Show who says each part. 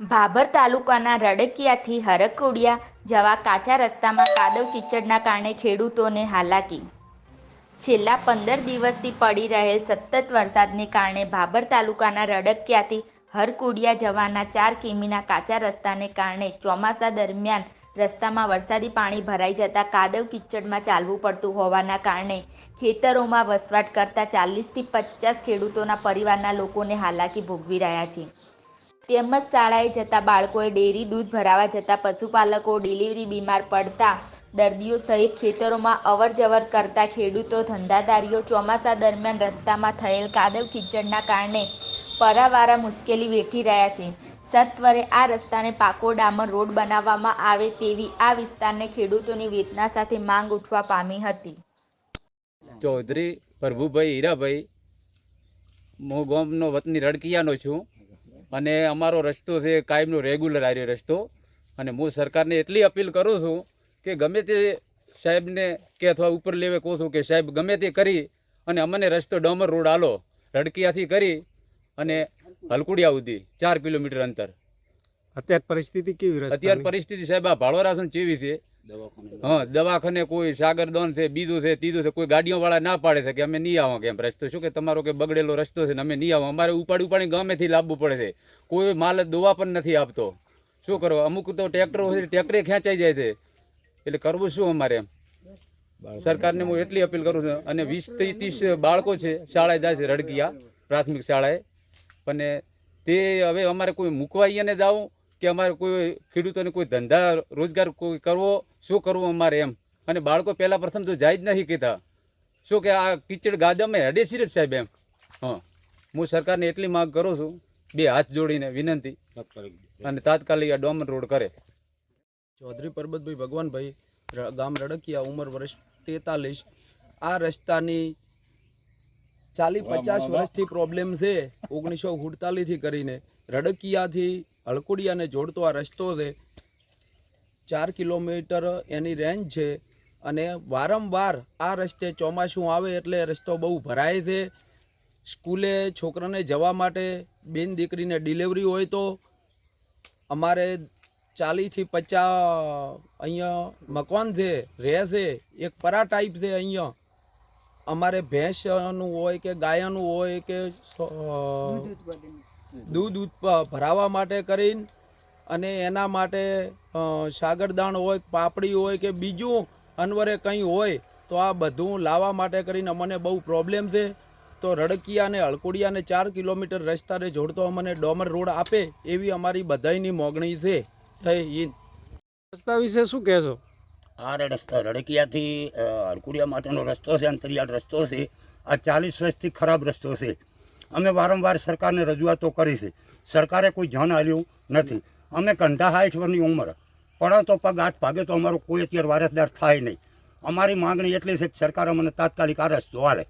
Speaker 1: ભાભર તાલુકાના રડકિયાથી હરકુડિયા જવા કાચા રસ્તામાં કાદવ કીચડના કારણે ખેડૂતોને હાલાકી. છેલ્લા પંદર દિવસથી પડી રહેલ સતત વરસાદને કારણે ભાભર તાલુકાના રડકિયાથી હરકુડિયા જવાના ચાર કિમીના કાચા રસ્તાને કારણે ચોમાસા દરમિયાન રસ્તામાં વરસાદી પાણી ભરાઈ જતા કાદવ કિચડમાં ચાલવું પડતું હોવાના કારણે ખેતરોમાં વસવાટ કરતા ચાલીસથી પચાસ ખેડૂતોના પરિવારના લોકોને હાલાકી ભોગવી રહ્યા છે. તેમજ શાળાએ જતા બાળકોએ ડેરી, દૂધ ભરાવા જતા પશુપાલકો ડિલિવરી બીમાર પડતા દર્દીઓ સહિત ખેતરોમાં અવર જવર કરતા ખેડૂતો, ધંધાદારીઓ ચોમાસા દરમિયાન રસ્તામાં થયેલ કાદવ કીચડના કારણે પરાવારા મુશ્કેલી વેઠી રહ્યા છે. સત્વરે આ રસ્તાને પાકો ડામર રોડ બનાવવામાં આવે તેવી આ વિસ્તારને ખેડૂતોની વેદના સાથે માંગ ઉઠવા પામી હતી.
Speaker 2: ચૌધરી પ્રભુભાઈ હીરાભાઈ, હું ગામનો વતની રડકિયાનો છું. અને અમારો રસ્તો છે કાયમનો રેગ્યુલર આર્યો રસ્તો. અને હું સરકારને એટલી અપીલ કરું છું કે ગમે તે સાહેબને કે અથવા ઉપર લેવે કહું છું કે સાહેબ ગમે તે કરી અને અમને રસ્તો ડમર રોડ આલો રડકિયાથી કરી અને હલકુડિયા સુધી ચાર કિલોમીટર અંતર.
Speaker 3: અત્યારે પરિસ્થિતિ કેવી
Speaker 2: અત્યારે પરિસ્થિતિ સાહેબ આ ભાળવરાસન ચેવી છે. હા દવાખાને કોઈ સાગરદોન છે બીજું છે ત્રીજું છે કોઈ ગાડીઓ વાળા ના પાડે છે કે અમે નહીં આવો કેમ રસ્તો? શું કે તમારો કે બગડેલો રસ્તો છે ને અમે નહીં આવો? અમારે ઉપાડી ઉપાડી ગામેથી લાવવું પડે છે. કોઈ માલ દોવા પણ નથી આપતો. શું કરો અમુક તો ટ્રેક્ટરો હોય ટ્રેક્ટરે ખેંચાઈ જાય છે. એટલે કરવું શું અમારે? એમ સરકારને હું એટલી અપીલ કરું છું. અને વીસથી ત્રીસ બાળકો છે શાળાએ જાય છે રડકિયા પ્રાથમિક શાળાએ. પણ તે હવે અમારે કોઈ મૂકવા અહીંયા ને જાવું કે અમારે કોઈ ખેડૂતોને કોઈ ધંધા રોજગાર કોઈ કરવો શું કરવું અમારે એમ? અને બાળકો પહેલાં પ્રથમ તો જાય જ નથી કહેતા. શું કે આ કિચડ ગાદામાં હેડે જ સાહેબ એમ. હા. હું સરકારને એટલી માગ કરું છું બે હાથ જોડીને વિનંતી. અને તાત્કાલિક આ ડોમન રોડ કરે.
Speaker 4: ચૌધરી પરબતભાઈ ભગવાનભાઈ ગામ રડકિયા ઉંમર વર્ષ તેતાલીસ. આ રસ્તાની ચાલીસ પચાસ વર્ષથી પ્રોબ્લેમ છે ઓગણીસો સુડતાલીસથી કરીને. રડકિયાથી હળકુડિયાને જોડતો આ રસ્તો છે. ચાર કિલોમીટર એની રેન્જ છે અને વારંવાર આ રસ્તે ચોમાસું આવે એટલે રસ્તો બહુ ભરાય છે. સ્કૂલે છોકરાને જવા માટે બેન દીકરીને ડિલિવરી હોય તો અમારે ચાલીસથી પચાસ અહીંયા મકાન છે, રહે છે, એક પરા ટાઈપ છે અહીંયા. અમારે ભેંસનું હોય કે ગાયનું હોય કે દૂધ ભરાવા માટે કરીને અને એના માટે સાગરદાણ હોય પાપડી હોય કે બીજું અનવરે કંઈ હોય તો આ બધું લાવવા માટે કરીને અમને બહુ પ્રોબ્લેમ છે. તો રડકિયા અને હળકુડિયાને ચાર કિલોમીટર રસ્તાને જોડતો અમને ડોમર રોડ આપે એવી અમારી બધાયની મોગણી છે. જય હિન્દ.
Speaker 3: રસ્તા વિશે શું કહેશો?
Speaker 5: આ રસ્તા રડકિયાથી અળકુડિયા માટેનો રસ્તો છે અંતરિયાળ રસ્તો છે. આ ચાલીસ વર્ષથી ખરાબ રસ્તો છે. અમે વારંવાર સરકારને રજૂઆતો કરી છે. સરકારે કોઈ ધ્યાન આપ્યું નથી. અમે કંઢા સાઠ ઉંમર. પણ તો પગ, હાથ ભાગે તો અમારો કોઈ અત્યારે વારસદાર થાય નહીં. અમારી માંગણી એટલી છે કે સરકાર અમને તાત્કાલિક આ રસ્તો હાલે